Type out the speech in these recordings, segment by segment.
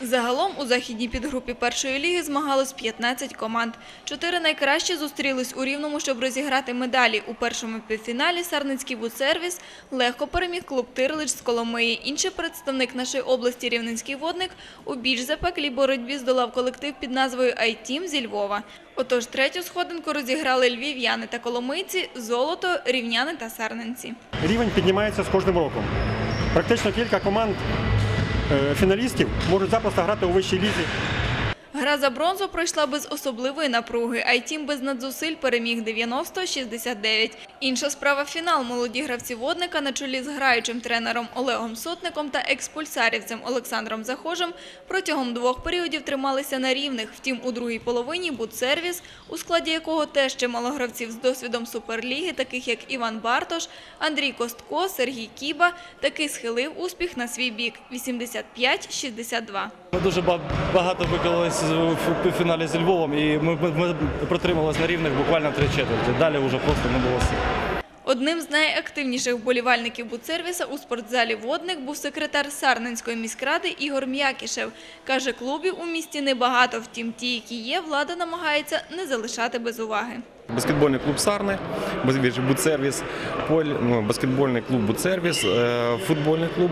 Загалом у західній підгрупі першої ліги змагалось 15 команд. Чотири найкращі зустрілись у Рівному, щоб розіграти медалі. У першому півфіналі Сарненський бутсервіс легко переміг клуб Тирлич з Коломиї. Інший представник нашої області Рівненський водник у більш запеклій боротьбі здолав колектив під назвою «Айтім» зі Львова. Отож, третю сходинку розіграли львів'яни та коломийці, золото, рівняни та сарненці. Рівень піднімається з кожним роком. Практично кілька команд фіналістів можуть запросто грати у вищій лізі. Гра за бронзу пройшла без особливої напруги, а й тім без надзусиль переміг 90-69. Інша справа – фінал. Молоді гравці водника на чолі з граючим тренером Олегом Сотником та експульсарівцем Олександром Захожем протягом двох періодів трималися на рівних. Втім, у другій половині бутсервіс, у складі якого теж чимало гравців з досвідом суперліги, таких як Іван Бартош, Андрій Костко, Сергій Кіба, таки схилив успіх на свій бік – 85-62. Ми дуже ба- багато виклалися в півфіналі зі Львовом, і ми, ми, ми протрималися на рівних буквально три четверті. Далі вже просто не було сил. Одним з найактивніших вболівальників бутсервіса у спортзалі «Водник» був секретар Сарненської міськради Ігор М'якішев. Каже, клубів у місті небагато, втім ті, які є, влада намагається не залишати без уваги. Баскетбольний клуб Сарни, Бутсервіс, поль, ну, баскетбольний клуб Бутсервіс, е, футбольний клуб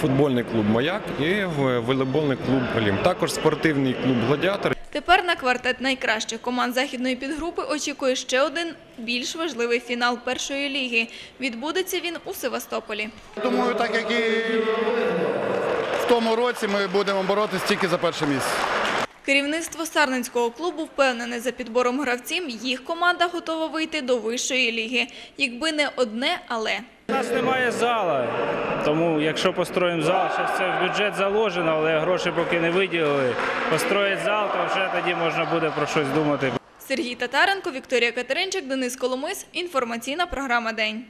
футбольний клуб Маяк і в- волейбольний клуб Олім. Також спортивний клуб Гладіатор. Тепер на квартет найкращих команд західної підгрупи очікує ще один більш важливий фінал першої ліги. Відбудеться він у Севастополі. Думаю, так як і в тому році ми будемо боротися тільки за перше місце. Керівництво Сарненського клубу впевнене, за підбором гравців їх команда готова вийти до вищої ліги. Якби не одне, але. У нас немає зала, тому якщо построїмо зал, зараз це в бюджет заложено, але гроші поки не виділили. Построїть зал, то вже тоді можна буде про щось думати. Сергій Татаренко, Вікторія Катеринчик, Денис Коломис. Інформаційна програма «День».